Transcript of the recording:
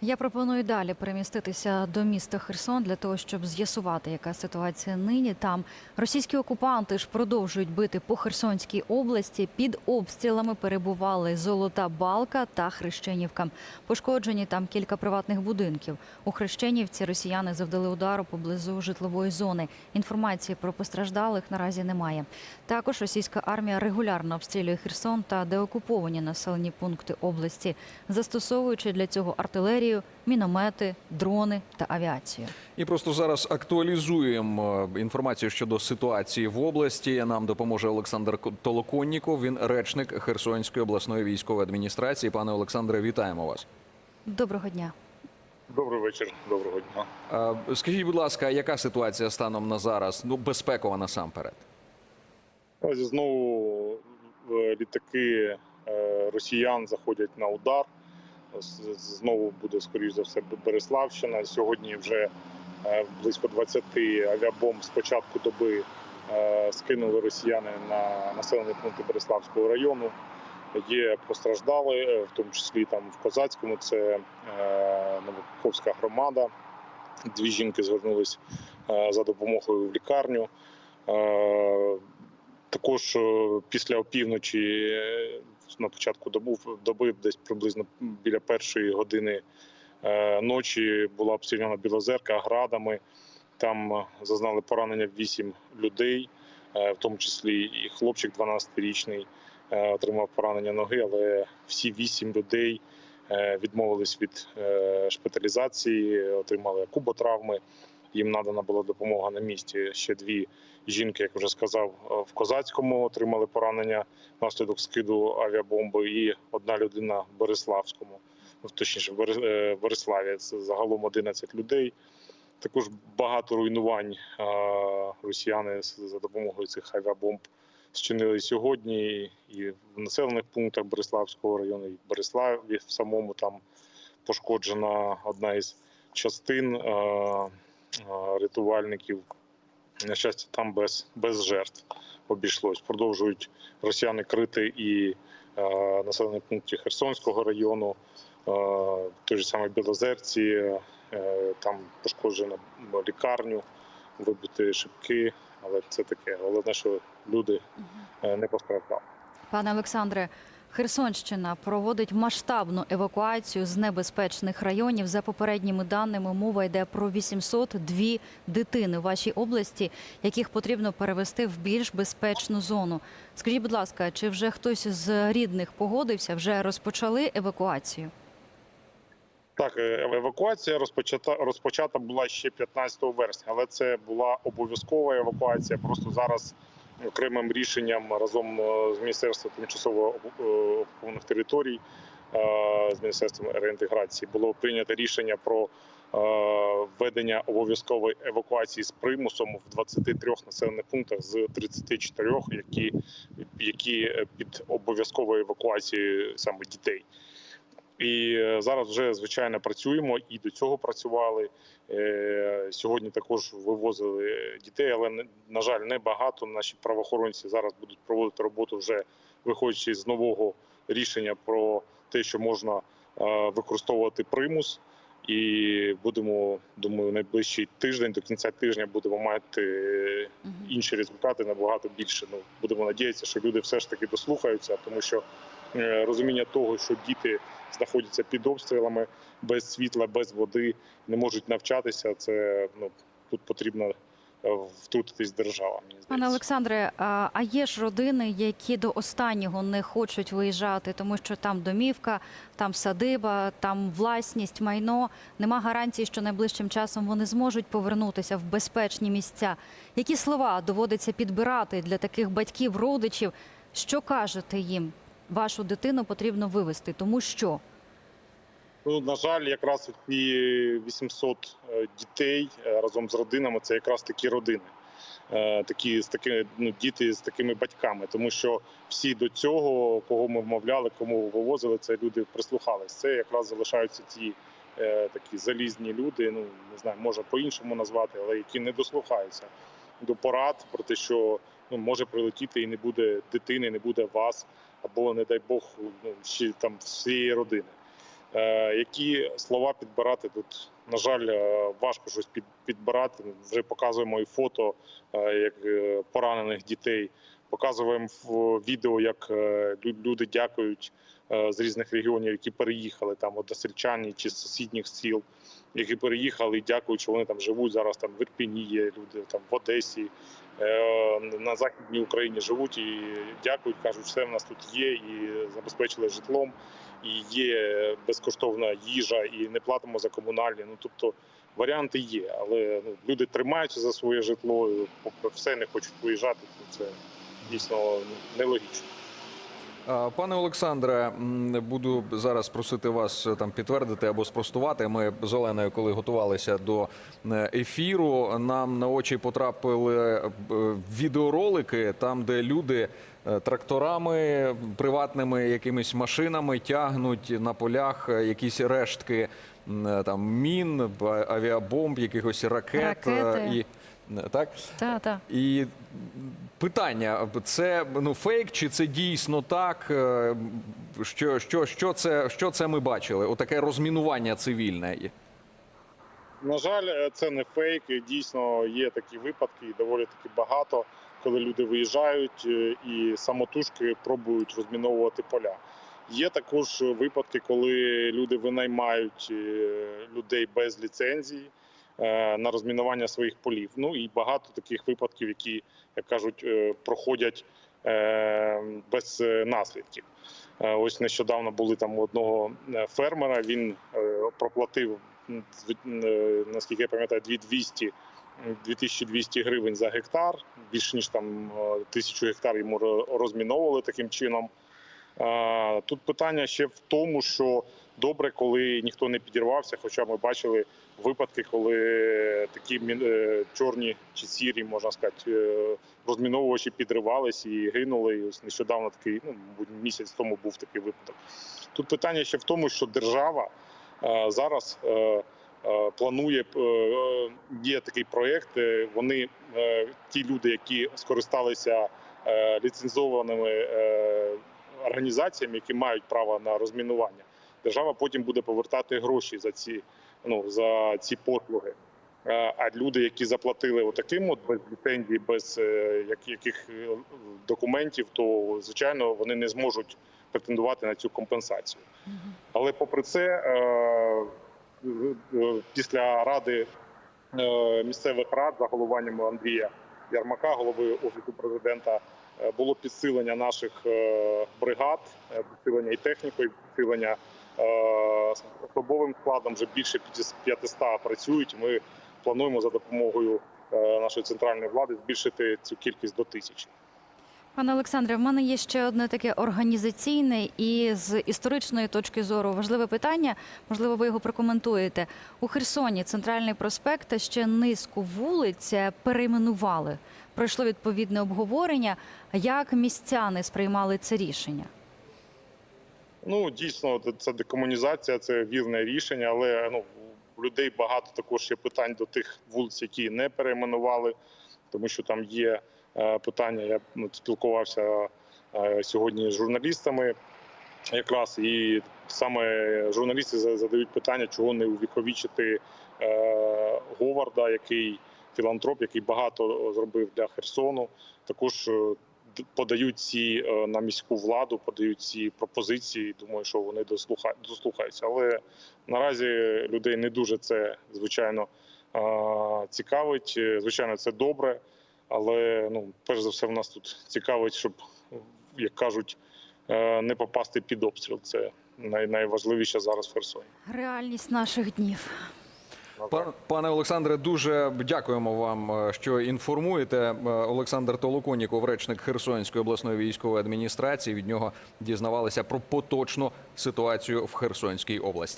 Я пропоную далі переміститися до міста Херсон для того, щоб з'ясувати, яка ситуація нині. Там російські окупанти ж продовжують бити по Херсонській області. Під обстрілами перебували Золота Балка та Хрещенівка. Пошкоджені там кілька приватних будинків. У Хрещенівці росіяни завдали удару поблизу житлової зони. Інформації про постраждалих наразі немає. Також російська армія регулярно обстрілює Херсон та деокуповані населені пункти області, застосовуючи для цього артилерію, міномети, дрони та авіацію. І просто зараз актуалізуємо е, інформацію щодо ситуації в області. Нам допоможе Олександр Толоконніков. Він речник Херсонської обласної військової адміністрації. Пане Олександре, вітаємо вас. Доброго дня. Добрий вечір, доброго дня. Е, Скажіть, будь ласка, яка ситуація станом на зараз? Ну, безпекова насамперед. Ось знову е, літаки росіян заходять на удар. Знову буде, скоріш за все, Береславщина. Сьогодні вже е, близько 20 авіабомб з початку доби е, скинули росіяни на населені пункти Береславського району. Є постраждали, е, в тому числі там в Козацькому, це Новоповська громада. Дві жінки звернулись за допомогою в лікарню. Також після опівночі на початку доби, доби десь приблизно біля першої години е, ночі була обстріляна Білозерка градами. Там е, зазнали поранення 8 людей, е, в тому числі і хлопчик 12-річний е, отримав поранення ноги, але всі 8 людей відмовились від шпиталізації, отримали куботравми. Їм надана була допомога на місці. Ще дві жінки, як вже сказав, е, в Козацькому отримали поранення внаслідок скиду авіабомби, і одна людина в Береславському, ну, точніше, в е, Береславі. Це загалом 11 людей. Також багато руйнувань росіяни за допомогою цих авіабомб зчинили сьогодні і в населених пунктах Береславського району, і в Береславі в самому там пошкоджена одна із частин рятувальників. На щастя, там без, без жертв обійшлось. Продовжують росіяни крити і е, населені пункти Херсонського району, е, той же самий Білозерці, е, там пошкоджено лікарню, вибиті шибки, але це таке. Головне, що люди е, не постраждали. Пане Олександре, Херсонщина проводить масштабну евакуацію з небезпечних районів. За попередніми даними, мова йде про 802 дитини в вашій області, яких потрібно перевести в більш безпечну зону. Скажіть, будь ласка, чи вже хтось з рідних погодився, вже розпочали евакуацію? Так, е, евакуація розпочата розпочата була ще 15 вересня, але це була обов'язкова евакуація. Просто зараз окремим рішенням разом е, з міністерством тимчасово е, окупованих територій е, з міністерством реінтеграції було прийнято рішення про введення обов'язкової евакуації з примусом в 23 населених пунктах з 34, які, які під обов'язковою евакуацією саме дітей. І е, зараз вже звичайно працюємо і до цього працювали. Е, Сьогодні також вивозили дітей, але на жаль, не багато. Наші правоохоронці зараз будуть проводити роботу вже виходячи з нового рішення про те, що можна е, використовувати примус. І будемо, думаю, найближчий тиждень до кінця тижня будемо мати інші результати набагато більше. Ну будемо надіятися, що люди все ж таки дослухаються, тому що розуміння того, що діти знаходяться під обстрілами без світла, без води, не можуть навчатися. Це ну тут потрібно е, втрутитись держава. Мені Пане. Олександре, а є ж родини, які до останнього не хочуть виїжджати, тому що там домівка, там садиба, там власність, майно. Нема гарантії, що найближчим часом вони зможуть повернутися в безпечні місця. Які слова доводиться підбирати для таких батьків, родичів? Що кажете їм? Вашу дитину потрібно вивезти, тому що Ну, на жаль, якраз ці 800 е, дітей е, разом з родинами це якраз такі родини. Е, Такі з такими ну, діти з такими батьками, тому що всі до цього, кого ми вмовляли, кому вивозили, це люди прислухались. Це якраз залишаються ті такі залізні люди. Ну не знаю, може по-іншому назвати, але які не дослухаються до порад про те, що ну може прилетіти і не буде дитини, не буде вас, або не дай Бог, ну ще там всієї родини. Е, Які слова підбирати тут, на жаль, е, важко щось під, підбирати. Вже показуємо і фото е, як поранених дітей. Показуємо в відео, як лю- люди дякують з різних регіонів, які переїхали там односельчані чи з сусідніх сіл, які переїхали дякують, що вони там живуть зараз. Там в Ірпіні є люди, там в Одесі, е, на західній Україні живуть і дякують, кажуть, все в нас тут є, і забезпечили житлом, і є безкоштовна їжа, і не платимо за комунальні. Ну тобто варіанти є, але ну, люди тримаються за своє житло, попри все не хочуть виїжджати. Це дійсно нелогічно. Пане Олександре, буду зараз просити вас е, там підтвердити або спростувати. Ми з Оленою, коли готувалися до е, ефіру, нам на очі потрапили е, відеоролики, там, де люди тракторами, приватними якимись машинами тягнуть на полях якісь рештки там мін, авіабомб, якихось ракет Ракети. і так. Та, та. І питання: це ну фейк, чи це дійсно так? Е, Що, що, що, це, що це ми бачили? Отаке розмінування цивільне. На жаль, е, це не фейк. Дійсно є такі випадки, і доволі таки багато, коли люди виїжджають е, і самотужки пробують розміновувати поля. Є також випадки, коли люди винаймають людей без ліцензії на розмінування своїх полів. Ну і багато таких випадків, які, як кажуть, е, проходять е, без е, наслідків. Е, Ось нещодавно були там у одного е, фермера. Він е, проплатив е, наскільки я пам'ятаю, 2200 2200 гривень за гектар. Більш ніж там е, тисячу гектар йому ро- розміновували таким чином. Е, Тут питання ще в тому, що добре, коли ніхто не підірвався. Хоча ми бачили випадки, коли такі е, чорні чи сірі, можна сказати, е, розміновувачі підривались і гинули. І ось нещодавно такий, ну місяць тому був такий випадок. Тут питання ще в тому, що держава е, зараз планує є такий проєкт. Вони ті люди, які скористалися ліцензованими організаціями, які мають право на розмінування, держава потім буде повертати гроші за ці ну за ці послуги. Е, А люди, які заплатили отаким, от без ліцензії, без е, яких е, документів, то звичайно вони не зможуть претендувати на цю компенсацію. Але попри це, після ради місцевих рад за головуванням Андрія Ярмака, голови офісу президента, було підсилення наших бригад, підсилення і технікою, підсилення е, особовим складом. Вже більше 500 працюють. Ми плануємо за допомогою е, нашої центральної влади збільшити цю кількість до тисячі. Пане Олександре, в мене є ще одне таке організаційне і з історичної точки зору важливе питання. Можливо, ви його прокоментуєте. У Херсоні центральний проспект та ще низку вулиць перейменували. Пройшло відповідне обговорення. Як містяни сприймали це рішення? Ну дійсно, це- декомунізація, це вірне рішення, але ну у людей багато також є питань до тих вулиць, які не перейменували, тому що там є е, питання. Я ну, спілкувався е, сьогодні з журналістами, якраз і саме журналісти задають питання, чого не увіковічити е, Говарда, який філантроп, який багато зробив для Херсону. Також подають ці е, на міську владу, подають ці пропозиції. Думаю, що вони дослуха- дослухаються. Але наразі людей не дуже це звичайно цікавить. Е, Звичайно, це добре. Але ну, перш за все, в нас тут цікавить, щоб, як кажуть, е, не попасти під обстріл. Це найважливіше зараз в Херсоні. Реальність наших днів. Пан- Пане Олександре, дуже дякуємо вам, е, що інформуєте. Е, Олександр Толоконіков, речник Херсонської обласної військової адміністрації. Від нього дізнавалися про поточну ситуацію в Херсонській області.